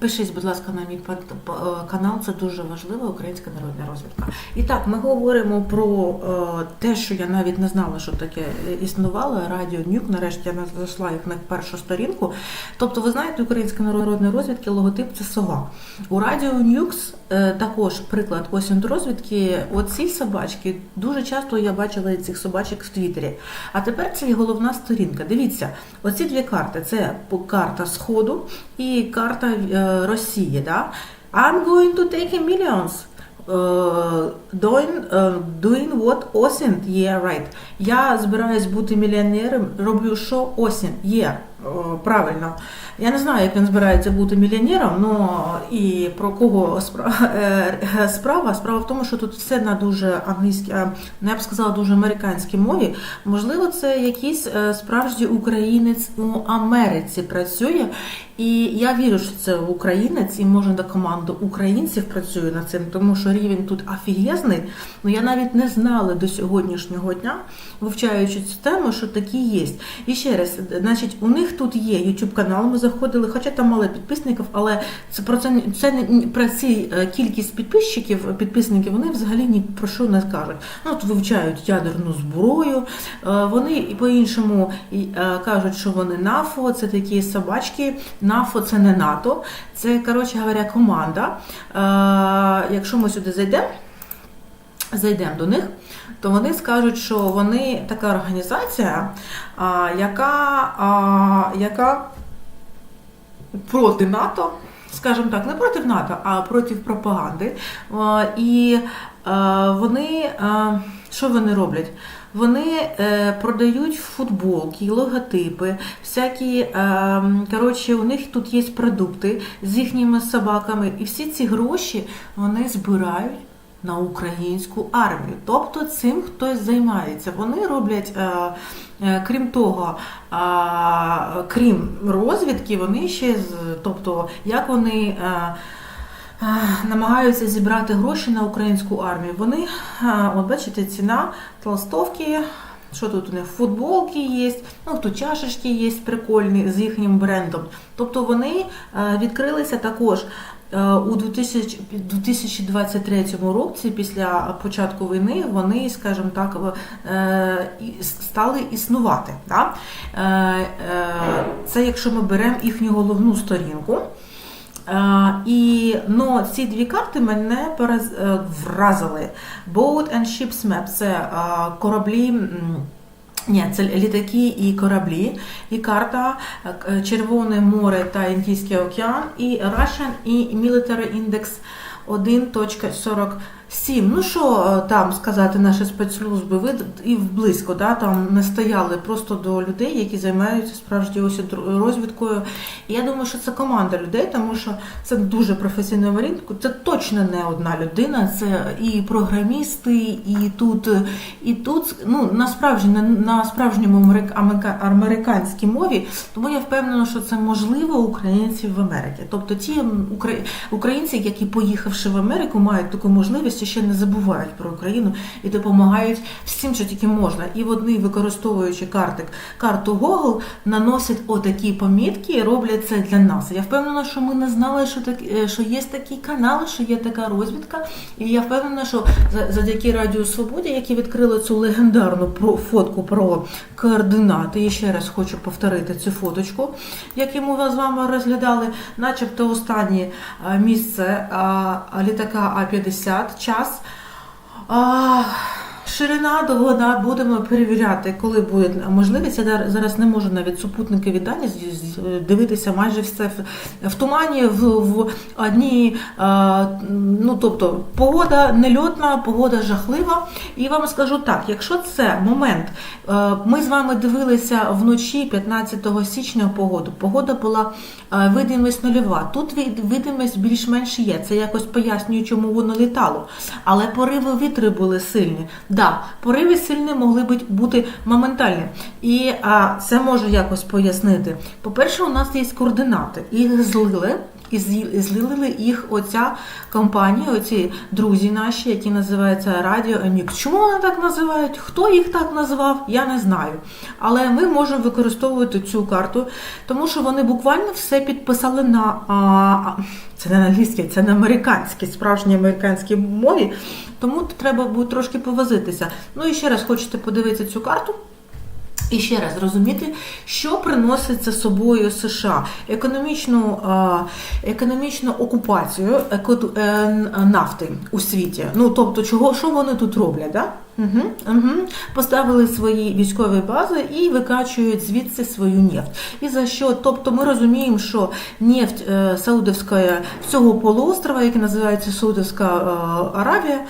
Підпишись, будь ласка, на мій е, канал. Це дуже важлива українська народна розвідка. І так, ми говоримо про е, те, що я навіть не знала, що таке існувало. Радіо Нюк. Нарешті я знайшла їх на першу сторінку. Тобто, ви знаєте, українська народної розвідки логотип це сова. У Радіо Ньюкс е, також приклад осінь розвідки. Оці собачки дуже часто я бачила цих собачок в Твіттері. А тепер це головна сторінка. Дивіться, оці дві карти: це карта Сходу і карта Росії. Да? I'm going to take a millions. Е, Doing, е, doing what осінь, yeah, right. Я збираюсь бути мільйонером, роблю що осінь, є, yeah, правильно. Я не знаю, як він збирається бути мільйонером, але і про кого е, справа. Справа в тому, що тут все на дуже англійській, е, ну, я б сказала, дуже американській мові. Можливо, це якийсь е, справжній українець у Америці працює. І я вірю, що це українець, і може до команди українців працює над цим, тому що рівень тут офігезний. Ну я навіть не знала до сьогоднішнього дня, вивчаючи цю тему, що такі є. І ще раз, значить, у них тут є YouTube канал. Ми заходили, хоча там мало підписників, але це про це це не про ці е, кількість підписчиків, підписників вони взагалі ні про що не кажуть. Ну от вивчають ядерну зброю. е, Вони і по-іншому е, кажуть, що вони НАФО, це такі собачки. НАФО це не НАТО, це коротше говоря, команда. Якщо ми сюди зайдемо зайдемо до них, то вони скажуть, що вони така організація, яка, яка проти НАТО, скажімо так, не проти НАТО, а проти пропаганди. І вони, що вони роблять? Вони е, продають футболки, логотипи, всякі, коротше, у них тут є продукти з їхніми собаками, і всі ці гроші вони збирають на українську армію. Тобто цим хтось займається. Вони роблять, е, е, крім того, е, крім розвідки, вони ще тобто, як вони. Намагаються зібрати гроші на українську армію. Вони, от бачите, ціна толстовки. Що тут у них? Футболки є, ну тут чашечки є прикольні з їхнім брендом. Тобто вони е, відкрилися також е, у 2000 2023 році, після початку війни, вони, скажімо так, е, стали існувати. Це якщо ми беремо їхню головну сторінку. Е, І ну, ці дві карти мене е, вразили. Boat and Ships Map це е, кораблі. Ні, це літаки і кораблі, і карта Червоне море та Індійський океан, і Russian і Military Index 1.47. Ну що е, там сказати наші спецслужби, ви і близько да, там не стояли просто до людей, які займаються справжньою ось розвідкою. І я думаю, що це команда людей, тому що це дуже професійний варіант. Це точно не одна людина, це і програмісти, і тут, і тут ну насправді на, на справжньому америка- америка- американській мові. Тому я впевнена, що це можливо українців в Америці. Тобто ті укра- українці, які поїхавши в Америку, мають таку можливість і ще не забувають про Україну і допомагають всім, що тільки можна. І вони, використовуючи карти, карту Google, наносять отакі помітки і роблять це для нас. Я впевнена, що ми не знали, що так, е, що є такі канали, що є така розвідка. І я впевнена, що завдяки Радіо Свободі, які відкрили цю легендарну фотку про координати. І ще раз хочу повторити цю фоточку, яку ми з вами розглядали, начебто останнє місце літака А-50, час. А, Ширина, довгота будемо перевіряти, коли буде можливість. Я зараз не можу навіть з- з- дивитися майже все в, тумані, в, в одній, ну тобто погода нельотна, погода жахлива. І вам скажу так: якщо це момент, е, ми з вами дивилися вночі 15 січня погоду. Погода була е, видимість нульова. Тут видимість більш-менш є. Це якось пояснює, чому воно літало. Але пориви вітри були сильні. Да, пориви сильні могли бути, моментальні. І а, це можу якось пояснити. По-перше, у нас є координати. Їх злили, і злили їх оця компанія, оці друзі наші, які називаються Радіо Нік. Чому вони так називають? Хто їх так назвав? Я не знаю. Але ми можемо використовувати цю карту, тому що вони буквально все підписали на а, це не англійській, це на американській, справжній американській мові. Тому треба буде трошки повозитися. Ну і ще раз хочете подивитися цю карту. І ще раз розуміти, що приносить це собою США економічну, економічну окупацію е, нафти у світі. Ну тобто, чого що вони тут роблять? Да? Угу, угу. Поставили свої військові бази і викачують звідси свою нефть. І за що? Тобто ми розуміємо, що нефть е, Саудовська цього полуострова, який називається Саудовська е, Аравія.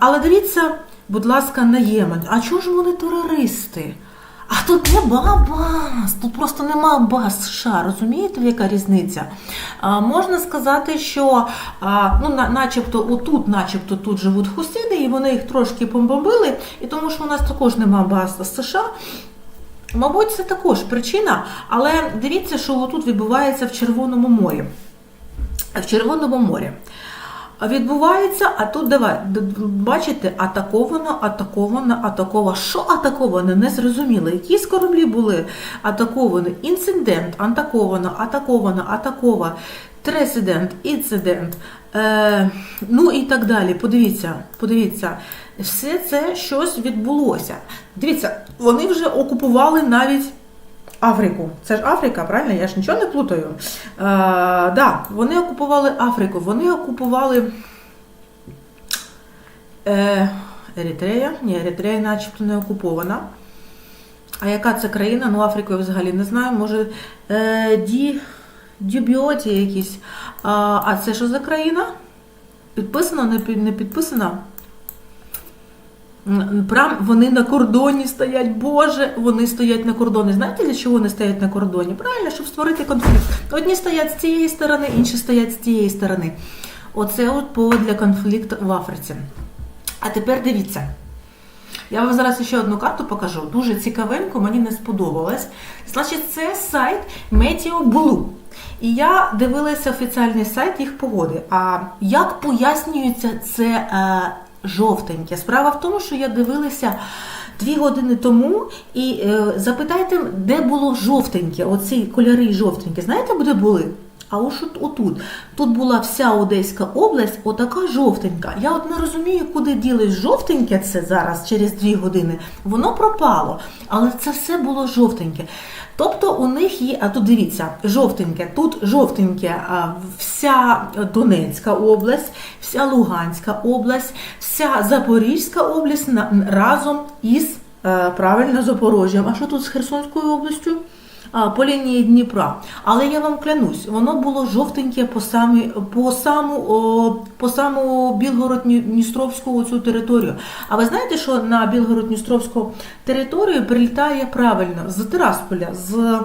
Але дивіться, будь ласка, на Ємен. А чого ж вони терористи? А тут нема баз, тут просто нема баз США, розумієте, яка різниця? А, можна сказати, що а, ну, на, начебто отут, начебто тут живуть хусиди, і вони їх трошки помбомбили, і тому що у нас також нема баз США. Мабуть, це також причина, але дивіться, що отут відбувається в Червоному морі. В Червоному морі. Відбувається, а тут давай, бачите, атаковано, атаковано, атаковано. Що атаковано? Не зрозуміло. Якісь кораблі були атаковані. Інцидент, атаковано, атаковано, атаковано, тресидент, інцидент. Е, ну і так далі. Подивіться, подивіться, все це щось відбулося. Дивіться, вони вже окупували навіть. Африку. Це ж Африка, правильно? Я ж нічого не плутаю. Е, да, вони окупували Африку, вони окупували е, Еритрея. Ні, Еритрея начебто не окупована. А яка це країна? Ну, Африку я взагалі не знаю. Може, е, Ді, Дюбіоті якісь. А, а це що за країна? Підписана, не, під- не підписана? Прям вони на кордоні стоять, Боже, вони стоять на кордоні. Знаєте, для чого вони стоять на кордоні? Правильно, щоб створити конфлікт. Одні стоять з цієї сторони, інші стоять з тієї сторони. Оце от повод для конфлікту в Африці. А тепер дивіться. Я вам зараз ще одну карту покажу. Дуже цікавенько, мені не сподобалось. Значить, це сайт Meteo Blue. І я дивилася офіціальний сайт їх погоди. А як пояснюється це е, жовтеньке? Справа в тому, що я дивилася дві години тому, і е, запитайте, де було жовтеньке, оці кольори жовтенькі. Знаєте, де були? А ось от отут. Тут була вся Одеська область, отака жовтенька. Я от не розумію, куди ділись жовтеньке це зараз, через дві години. Воно пропало, але це все було жовтеньке. Тобто у них є, а тут дивіться, жовтеньке, тут жовтеньке, вся Донецька область, вся Луганська область, вся Запорізька область разом із е, правильно Запорожжям. А що тут з Херсонською областю? По лінії Дніпра. Але я вам клянусь, воно було жовтеньке по самі, по саму, по саму Білгород-Дністровську цю територію. А ви знаєте, що на Білгород-Дністровську територію прилітає правильно з Тирасполя, з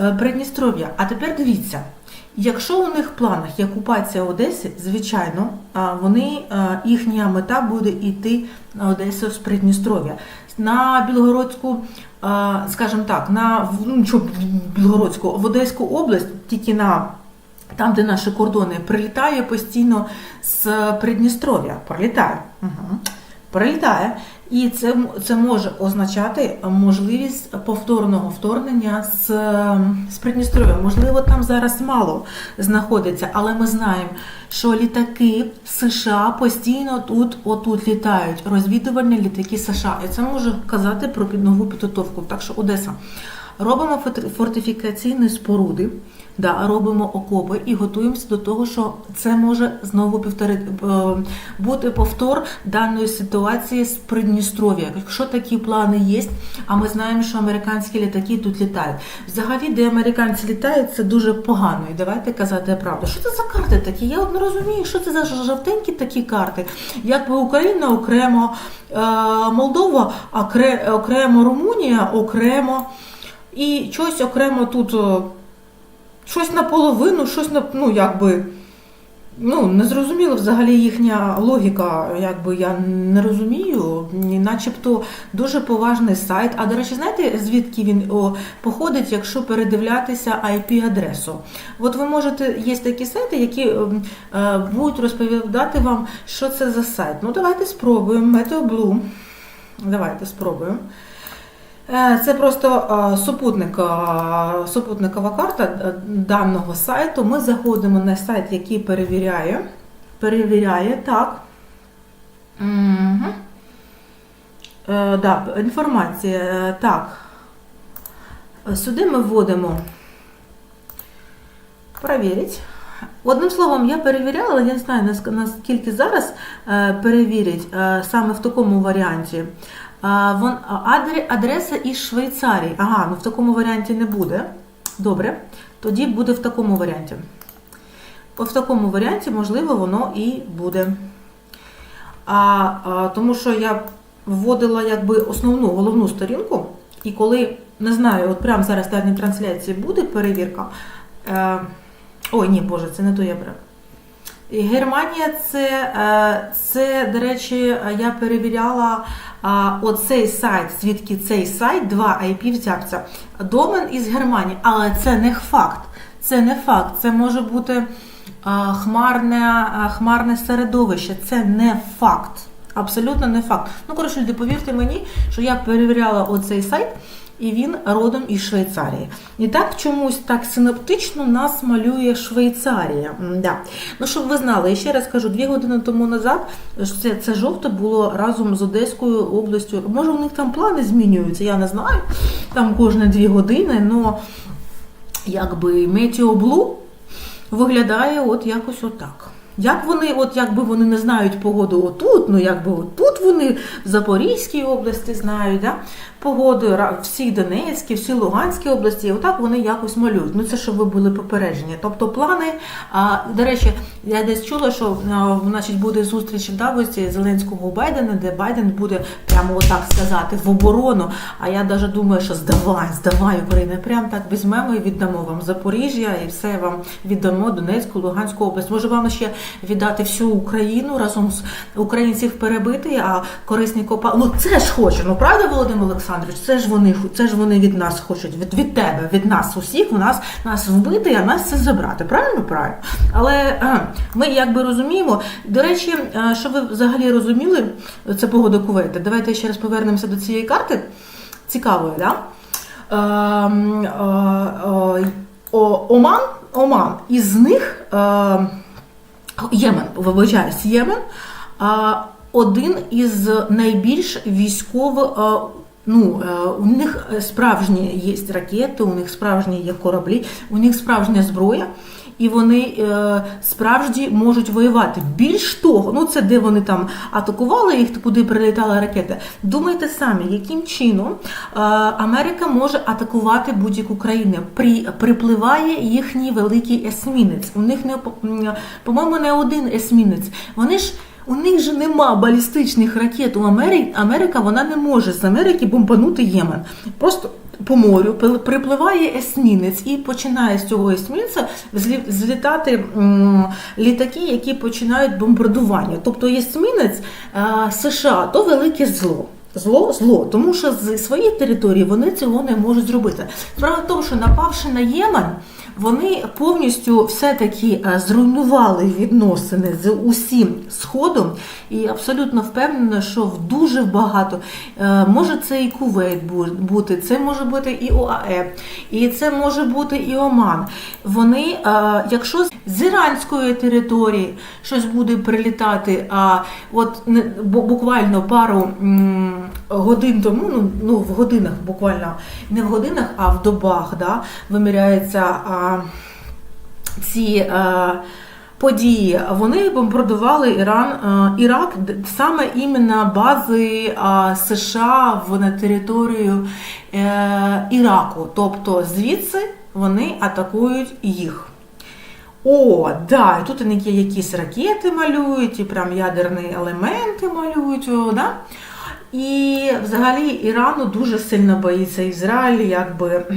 е, Придністров'я. А тепер дивіться. Якщо у них в планах є окупація Одеси, звичайно, вони, їхня мета буде йти на Одесу з Придністров'я. На Білгородську, скажімо так, на ну, Білгородську, в Одеську область, тільки на там, де наші кордони, прилітає постійно з Придністров'я. Прилітає. Угу. Прилітає. І це, це може означати можливість повторного вторгнення з, з Придністров'я. Можливо, там зараз мало знаходиться, але ми знаємо, що літаки США постійно тут, отут літають. Розвідувальні літаки США. І це може казати про нову підготовку. Так що Одеса. Робимо форти- фортифікаційні споруди, да, робимо окопи і готуємося до того, що це може знову повторити, е, бути повтор даної ситуації з Придністров'я. Якщо такі плани є, а ми знаємо, що американські літаки тут літають. Взагалі, де американці літають, це дуже погано. І давайте казати правду. Що це за карти такі? Я от не розумію, що це за жовтенькі такі карти. Якби Україна окремо, е, Молдова окре- окремо, Румунія окремо. І щось окремо тут, о, щось наполовину, щось на, ну, якби. ну, не взагалі їхня логіка, якби я не розумію. Начебто дуже поважний сайт. А до речі, знаєте, звідки він о, походить, якщо передивлятися IP-адресу? От ви можете, є такі сайти, які ем, е, будуть розповідати вам, що це за сайт. Ну, давайте спробуємо. MeteoBlue. Давайте спробуємо. Е, Це просто е, супутник, е, супутникова карта даного сайту. Ми заходимо на сайт, який перевіряє. Перевіряє, так. Угу. Да, інформація. Так. Сюди ми вводимо перевірить. Одним словом, я перевіряла, але я не знаю, наскільки зараз перевірять саме в такому варіанті. Вон, адреса із Швейцарії. Ага, ну в такому варіанті не буде. Добре. Тоді буде в такому варіанті. В такому варіанті, можливо, воно і буде. А, а, тому що я вводила якби основну головну сторінку, і коли не знаю, от прямо зараз в даній трансляції буде перевірка. Е, ой, ні, Боже, це не то я брав. І Германія це, е, це, до речі, я перевіряла оцей сайт, звідки цей сайт, два IP взявся. Домен із Германії, але це не факт. Це не факт. Це може бути хмарне, хмарне середовище. Це не факт. Абсолютно не факт. Ну, коротше, люди, повірте мені, що я перевіряла оцей сайт. І він родом із Швейцарії. І так чомусь так синоптично нас малює Швейцарія. Да. Ну, щоб ви знали, я ще раз кажу, дві години тому назад це, це жовте було разом з Одеською областю. Може, у них там плани змінюються, я не знаю. Там кожні дві години, але якби метеоблу виглядає от якось отак. Як вони, от якби вони не знають погоду отут, ну якби отут вони в Запорізькій області знають, да? погоду всі Донецькі, всі Луганські області, отак вони якось малюють. Ну це щоб ви були попереджені. Тобто плани, а, до речі, я десь чула, що а, значить, буде зустріч в Давосі Зеленського Байдена, де Байден буде прямо отак сказати в оборону. А я навіть думаю, що здавай, здавай Україна, прямо так візьмемо і віддамо вам Запоріжжя і все вам віддамо Донецьку, Луганську область. Може вам ще віддати всю Україну разом з українців перебити, а корисні копа. Ну це ж хоче, ну правда, Володимир Олександрович? Це ж вони це ж вони від нас хочуть, від, від тебе, від нас усіх, у нас нас вбити, а нас це забрати. Правильно? Правильно. Але е, ми якби розуміємо. До речі, е, що ви взагалі розуміли, це погода Кувейта. Давайте ще раз повернемося до цієї карти. Цікавої, да? Ем, е, е, Оман, Оман, із них. Ємен, вибачаюсь, Ємен, один із найбільш військових. Ну, е, у них справжні є ракети, у них справжні є кораблі, у них справжня зброя, і вони е, справді можуть воювати. Більш того, ну це де вони там атакували їх, куди прилітали ракети. Думайте самі, яким чином е, Америка може атакувати будь-яку країну. При, припливає їхній великий есмінець. У них не по-моєму не один есмінець. Вони ж. У них же нема балістичних ракет у Америці. Америка вона не може з Америки бомбанути Ємен. Просто по морю припливає есмінець і починає з цього есмінця злітати літаки, які починають бомбардування. Тобто есмінець США то велике зло. Зло, зло, тому що з своєї території вони цього не можуть зробити. Справа в тому, що напавши на Ємен, вони повністю все-таки е, зруйнували відносини з усім сходом, і абсолютно впевнена, що в дуже багато е, може це і Кувейт бути, це може бути і ОАЕ, і це може бути і Оман. Вони, е, якщо з іранської території щось буде прилітати, а от буквально пару годин тому, ну, ну в годинах буквально не в годинах, а в добах, да, виміряється ці. А, Події вони бомбардували Іран, е, Ірак саме іменно бази а, США в на територію е, Іраку. Тобто звідси вони атакують їх. О, да, і тут якісь ракети малюють, і прям ядерні елементи малюють. Да? І взагалі Ірану дуже сильно боїться Ізраїль, якби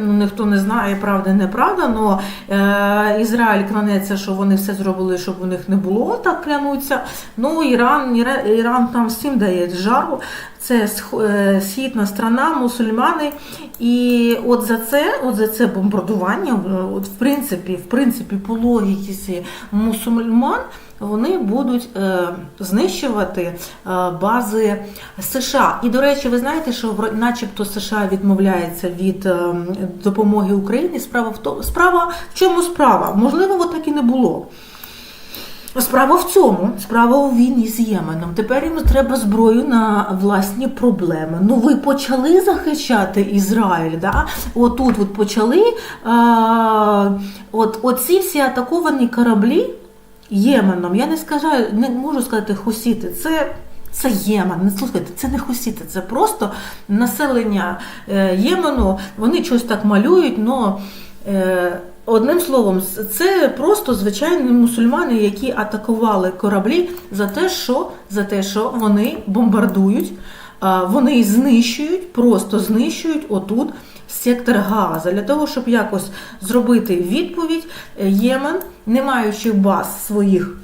ну, ніхто не знає, правда, неправда, але Ізраїль клянеться, що вони все зробили, щоб у них не було, так клянуться. Ну, Іран, Іра- Іран там всім дає жару. Це е, східна страна, мусульмани. І от за це, от за це бомбардування, от в принципі, в принципі, по логіці мусульман. Вони будуть е, знищувати е, бази США. І до речі, ви знаєте, що начебто США відмовляється від допомоги Україні. Справа в тому, справа в чому справа? Можливо, от так і не було. Справа в цьому, справа у війні з Єменом. Тепер їм треба зброю на власні проблеми. Ну ви почали захищати Ізраїль, да? Отут от почали. А, от, оці всі атаковані кораблі Єменом. Я не скажу, не можу сказати хусіти. Це. Це Ємен, не слухайте, це не хусіти, це просто населення е, Ємену. Вони щось так малюють, але одним словом, це просто звичайні мусульмани, які атакували кораблі за те, що, за те, що вони бомбардують, вони знищують, просто знищують отут сектор Газа. Для того, щоб якось зробити відповідь, е, Ємен, не маючи баз своїх.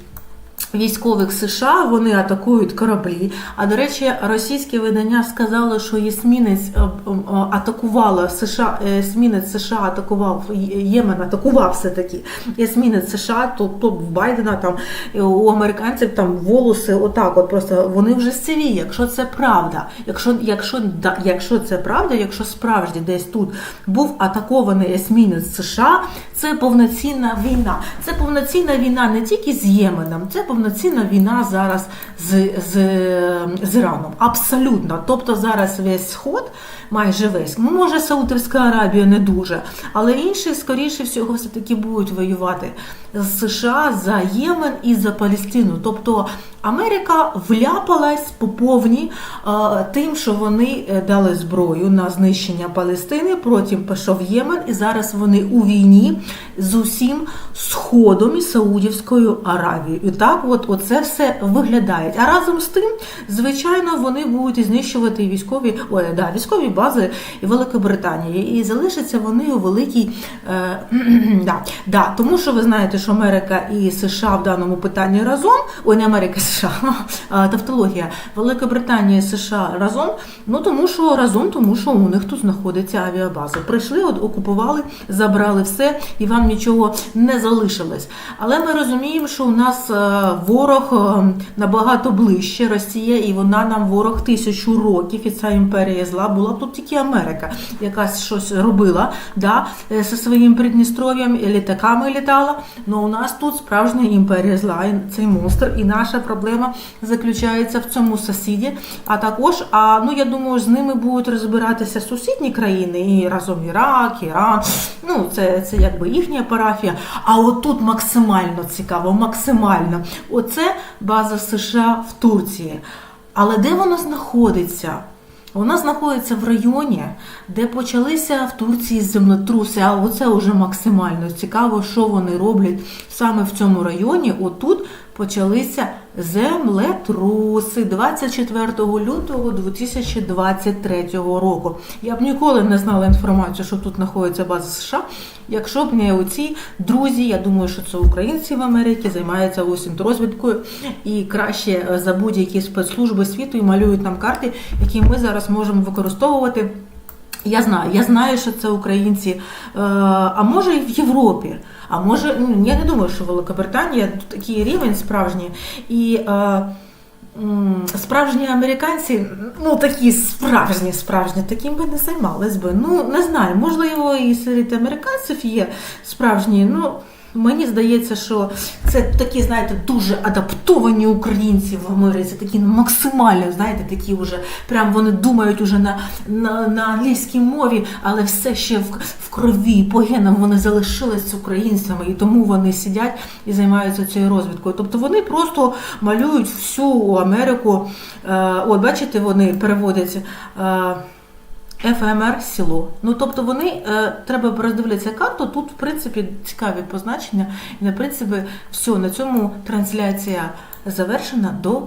Військових США вони атакують кораблі. А до речі, російське видання сказало, що есмінець е, е, атакувала США, е, есмінець США атакував Ємен, атакував все таки есмінець США, то, то в Байдена там е, у американців там волоси, отак, от просто вони вже сиві. Якщо це правда, якщо, якщо, якщо це правда, якщо справді десь тут був атакований есмінець США, це повноцінна війна. Це повноцінна війна не тільки з Єменом, це повноцінна війна зараз з, з, з Іраном. Абсолютно. Тобто зараз весь сход, майже весь, ну, може Саудівська Аравія не дуже, але інші, скоріше всього, все-таки будуть воювати з США за Ємен і за Палестину. Тобто Америка вляпалась по повній е, тим, що вони е, дали зброю на знищення Палестини, потім пішов Ємен, і зараз вони у війні з усім сходом і Саудівською Аравією. І так, от оце все виглядає. А разом з тим, звичайно, вони будуть знищувати військові, ой, да, військові бази Великобританії. І залишаться вони у великій. Е, да, да, тому що ви знаєте, що Америка і США в даному питанні разом, ой, не Америка, США, тавтологія, Великобританія і США разом. Ну тому що разом, тому що у них тут знаходиться авіабаза. Прийшли, от окупували, забрали все, і вам нічого не залишилось. Але ми розуміємо, що у нас е, ворог е, набагато ближче Росія, і вона нам ворог тисячу років. І ця імперія зла була тут тільки Америка, яка щось робила, да, е, зі своїм Придністров'ям літаками літала. Ну у нас тут справжня імперія зла, і цей монстр, і наша проблема заключається в цьому сусіді. А також, а ну я думаю, з ними будуть розбиратися сусідні країни, і разом Ірак, Іран. Ну це, це якби їхня парафія. А отут максимально цікаво, максимально. Оце база США в Турції. Але де вона знаходиться? Вона знаходиться в районі, де почалися в Турції землетруси. А оце вже максимально цікаво, що вони роблять саме в цьому районі. Отут почалися землетруси 24 лютого 2023 року. Я б ніколи не знала інформацію, що тут знаходиться база США. Якщо б не оці друзі, я думаю, що це українці в Америці займаються ось розвідкою і краще е, за будь-які спецслужби світу і малюють нам карти, які ми зараз можемо використовувати. Я знаю, я знаю, що це українці, е, а може і в Європі. А може, ну, я не думаю, що Великобританія тут такий рівень справжній. І е, справжні американці, ну такі справжні, справжні, таким би не займались би. Ну, не знаю, можливо, і серед американців є справжні. ну... Мені здається, що це такі, знаєте, дуже адаптовані українці в Америці, такі максимально, знаєте, такі вже прям вони думають уже на, на, на англійській мові, але все ще в, в крові, по генам вони залишились українцями, і тому вони сидять і займаються цією розвідкою. Тобто вони просто малюють всю Америку. Е, от бачите, вони переводять. Е, ФМР село. Ну тобто вони е, треба роздивитися карту. Тут, в принципі, цікаві позначення, і на принципі, все на цьому трансляція завершена до